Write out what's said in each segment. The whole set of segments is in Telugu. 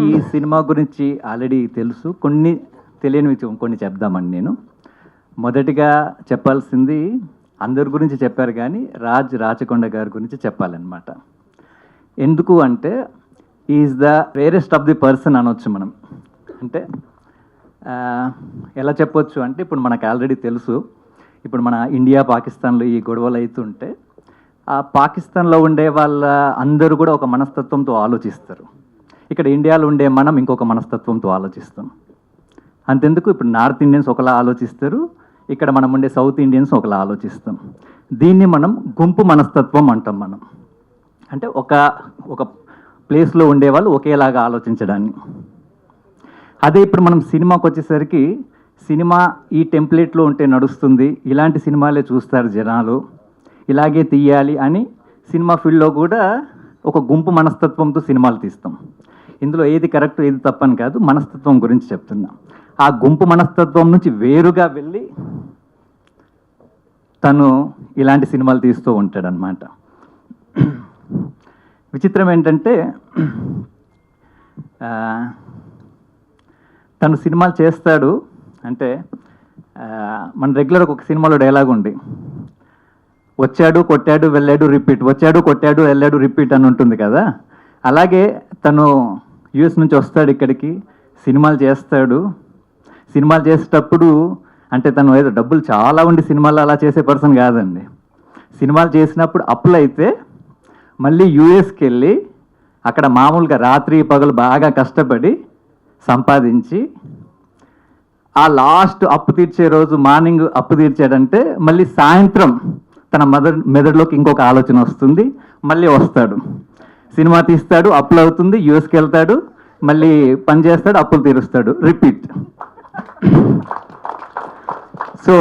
ఈ సినిమా గురించి ఆల్రెడీ తెలుసు. కొన్ని తెలియనివి కొన్ని చెప్దామని నేను. మొదటిగా చెప్పాల్సింది అందరి గురించి చెప్పారు కానీ రాజ్ రాచకొండ గారి గురించి చెప్పాలన్నమాట. ఎందుకు అంటే is the rarest of the person అనొచ్చు మనం. అంటే ఎలా చెప్పొచ్చు అంటే ఇప్పుడు మనకు ఆల్రెడీ తెలుసు. ఇప్పుడు మన ఇండియా పాకిస్తాన్లో ఈ గొడవలు అవుతుంటే ఆ పాకిస్తాన్లో ఉండే వాళ్ళ అందరూ కూడా ఒక మనస్తత్వంతో ఆలోచిస్తారు. ఇక్కడ ఇండియాలో ఉండే మనం ఇంకొక మనస్తత్వంతో ఆలోచిస్తాం అంతెందుకు? ఇప్పుడు నార్త్ ఇండియన్స్ ఒకలా ఆలోచిస్తారు ఇక్కడ మనం ఉండే సౌత్ ఇండియన్స్ ఒకలా ఆలోచిస్తాం. దీన్ని మనం గుంపు మనస్తత్వం అంటాం మనం. అంటే ఒక ఒక ప్లేస్లో ఉండేవాళ్ళు ఒకేలాగా ఆలోచించడాన్ని. అదే ఇప్పుడు మనం సినిమాకి వచ్చేసరికి సినిమా ఈ టెంప్లెట్లో ఉంటే నడుస్తుంది ఇలాంటి సినిమాలే చూస్తారు జనాలు ఇలాగే తీయాలి అని సినిమా ఫీల్డ్లో కూడా ఒక గుంపు మనస్తత్వంతో సినిమాలు తీస్తాం. ఇందులో ఏది కరెక్ట్ ఏది తప్పని కాదు మనస్తత్వం గురించి చెప్తున్నా. ఆ గుంపు మనస్తత్వం నుంచి వేరుగా వెళ్ళి తను ఇలాంటి సినిమాలు తీస్తూ ఉంటాడనమాట విచిత్రం ఏంటంటే తను సినిమాలు చేస్తాడు అంటే మన రెగ్యులర్ ఒక సినిమాలో డైలాగ్ ఉంది. వచ్చాడు కొట్టాడు వెళ్ళాడు రిపీట్. వచ్చాడు కొట్టాడు వెళ్ళాడు రిపీట్ అని ఉంటుంది కదా. అలాగే తను యూఎస్ నుంచి వస్తాడు ఇక్కడికి సినిమాలు చేస్తాడు. సినిమాలు చేసేటప్పుడు అంటే తను ఏదో డబ్బులు చాలా ఉండి సినిమాలు అలా చేసే పర్సన్ కాదండి. సినిమాలు చేసినప్పుడు అప్పులు అయితే మళ్ళీ యూఎస్కి వెళ్ళి అక్కడ మామూలుగా రాత్రి పగలు బాగా కష్టపడి సంపాదించి ఆ లాస్ట్ అప్పు తీర్చే రోజు మార్నింగ్ అప్పు తీర్చాడంటే మళ్ళీ సాయంత్రం తన మెదడు మెదడులోకి ఇంకొక ఆలోచన వస్తుంది. మళ్ళీ వస్తాడు. సినిమా తీస్తాడు అప్పులు అవుతుంది యూఎస్కి వెళ్తాడు మళ్ళీ పని చేస్తాడు అప్పులు తీరుస్తాడు. రిపీట్ సో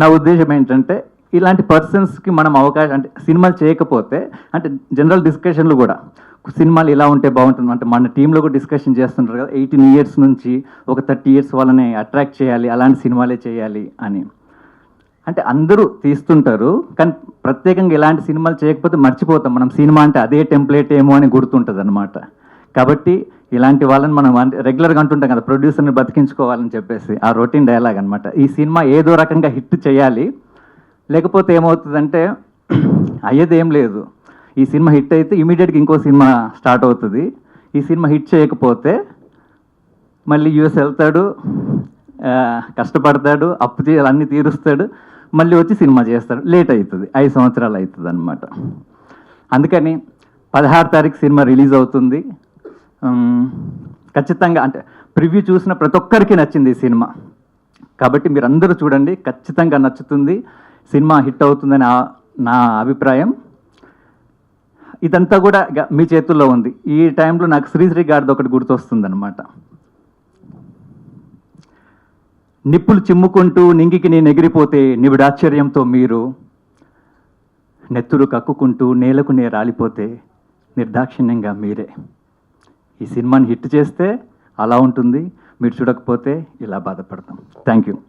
నా ఉద్దేశం ఏంటంటే ఇలాంటి పర్సన్స్కి మనం అవకాశం అంటే సినిమాలు చేయకపోతే అంటే జనరల్ డిస్కషన్లు కూడా సినిమాలు ఇలా ఉంటే బాగుంటుంది అంటే మన టీంలో కూడా డిస్కషన్ చేస్తుంటారు కదా ఎయిటీన్ ఇయర్స్ నుంచి ఒక థర్టీ ఇయర్స్ వాళ్ళని అట్రాక్ట్ చేయాలి అలాంటి సినిమాలే చేయాలి అని. అంటే అందరూ తీస్తుంటారు కానీ ప్రత్యేకంగా ఇలాంటి సినిమాలు చేయకపోతే మర్చిపోతాం. మనం సినిమా అంటే అదే టెంప్లెట్ ఏమో అని గుర్తుంటుంది అనమాట కాబట్టి ఇలాంటి వాళ్ళని మనం రెగ్యులర్గా అంటుంటాం కదా ప్రొడ్యూసర్ని బతికించుకోవాలని చెప్పేసి ఆ రొటీన్ డైలాగ్ అనమాట ఈ సినిమా ఏదో రకంగా హిట్ చేయాలి. లేకపోతే ఏమవుతుందంటే అయ్యేది ఏం లేదు. ఈ సినిమా హిట్ అయితే ఇమీడియట్గా ఇంకో సినిమా స్టార్ట్ అవుతుంది. ఈ సినిమా హిట్ చేయకపోతే మళ్ళీ యూఎస్ వెళ్తాడు కష్టపడతాడు అప్పు చేయాలి అన్నీ తీరుస్తాడు. మళ్ళీ వచ్చి సినిమా చేస్తారు. లేట్ అవుతుంది. ఐదు సంవత్సరాలు అవుతుంది అనమాట అందుకని పదహారు తారీఖు సినిమా రిలీజ్ అవుతుంది. ఖచ్చితంగా అంటే ప్రివ్యూ చూసిన ప్రతి ఒక్కరికి నచ్చింది ఈ సినిమా. కాబట్టి మీరు అందరూ చూడండి. ఖచ్చితంగా నచ్చుతుంది. సినిమా హిట్ అవుతుందని నా అభిప్రాయం. ఇదంతా కూడా మీ చేతుల్లో ఉంది. ఈ టైంలో నాకు శ్రీశ్రీ గారిది ఒకటి గుర్తొస్తుంది అనమాట నిప్పులు చిమ్ముకుంటూ నింగికి నేను ఎగిరిపోతే నివిడాశ్చర్యంతో మీరు నెత్తురు కక్కుకుంటూ నేలకు నే రాలిపోతే నిర్దాక్షిణ్యంగా మీరే. ఈ సినిమాని హిట్ చేస్తే అలా ఉంటుంది మీరు చూడకపోతే ఇలా బాధపడతాం. Thank you.